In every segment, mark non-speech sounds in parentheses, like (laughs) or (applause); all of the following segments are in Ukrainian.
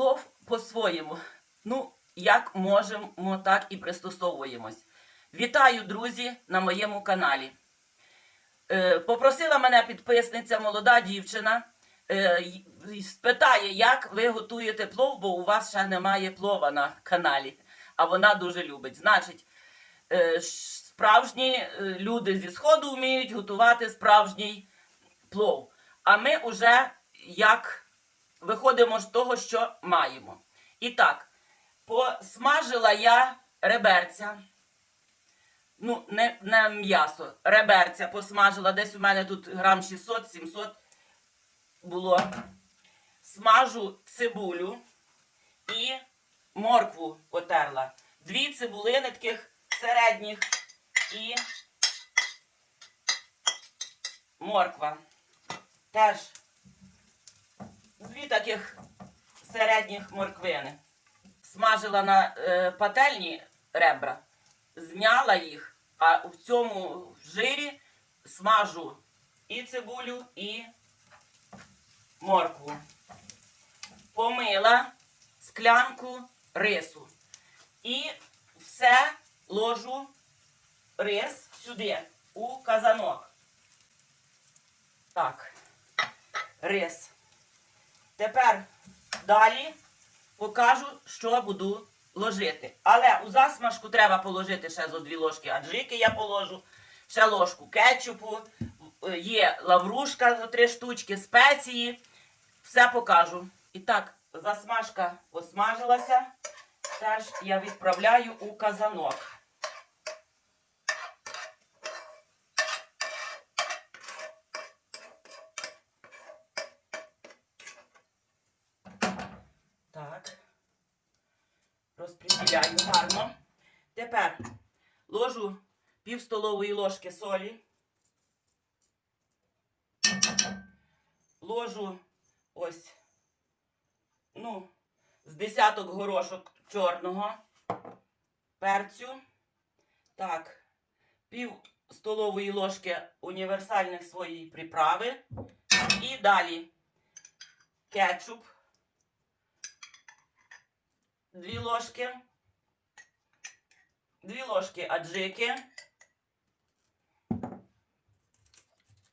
плов по-своєму. Ну, як можемо, так і пристосовуємось. Вітаю, друзі, на моєму каналі. Е, попросила мене підписниця, молода дівчина, е, спитає, як ви готуєте плов, бо у вас ще немає плова на каналі, а вона дуже любить. Значить, е, справжні е, люди зі Сходу вміють готувати справжній плов. А ми вже як виходимо з того, що маємо. І так, посмажила я реберця. Ну, не, не м'ясо, реберця посмажила. Десь у мене тут грам 600-700 було. Смажу цибулю і моркву потерла. Дві цибулини таких середніх і морква. Теж дві таких середніх морквини. Смажила на е, пательні ребра, зняла їх, а в цьому жирі смажу і цибулю, і моркву. Помила склянку рису. І все ложу рис сюди, у казанок. Так, рис. Тепер далі покажу, що буду ложити. Але у засмажку треба положити ще зо дві ложки аджики я положу, ще ложку кетчупу, є лаврушка зо три штучки, спеції. Все покажу. І так, засмажка посмажилася. Теж я відправляю у казанок. Так. Розподіляю гарно. Тепер ложу пів столової ложки солі. Ложу ось, ну, з десяток горошок чорного перцю. Так, пів столової ложки універсальних своєї приправи. І далі кетчуп. Дві ложки. Дві ложки аджики.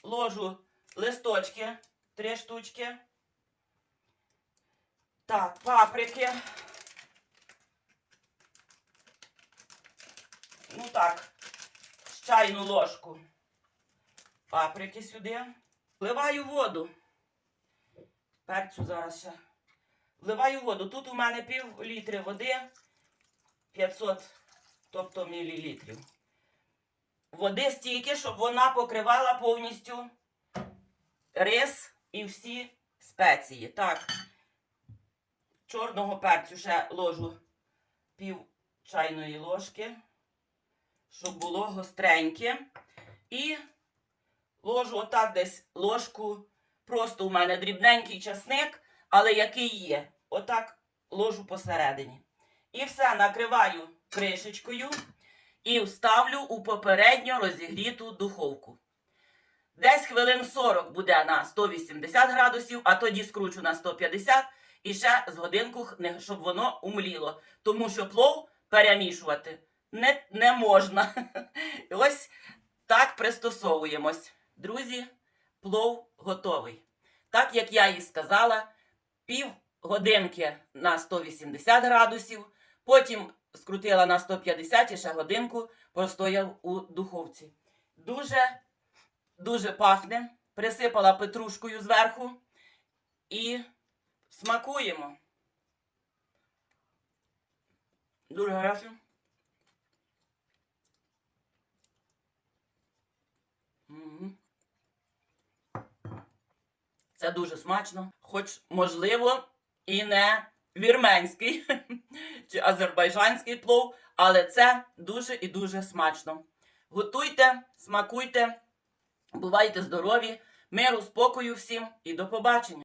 Ложу листочки, три штучки. Так, паприки. Ну так, чайну ложку. Паприки сюди. Вливаю воду. Перцю зараз ще. Вливаю воду. Тут у мене пів літри води, 500, тобто мілілітрів. Води стільки, щоб вона покривала повністю рис і всі спеції. Так, чорного перцю ще ложу пів чайної ложки, щоб було гостреньке. І ложу отак десь ложку. Просто у мене дрібненький часник, але який є. Отак ложу посередині. І все накриваю кришечкою і вставлю у попередньо розігріту духовку. Десь хвилин 40 буде на 180 градусів, а тоді скручу на 150 і ще з годинку, щоб воно умліло. Тому що плов перемішувати не, не можна. (laughs) І Ось так пристосовуємось. Друзі, плов готовий. Так як я і сказала, пів годинки на 180 градусів, потім скрутила на 150 і ще годинку простояв у духовці. Дуже, дуже пахне. Присипала петрушкою зверху і смакуємо. Дуже гаряче. Це дуже смачно, хоч, можливо, і не вірменський (laughs) чи азербайджанський плов, але це дуже і дуже смачно. Готуйте, смакуйте, бувайте здорові, миру, спокою всім і до побачення!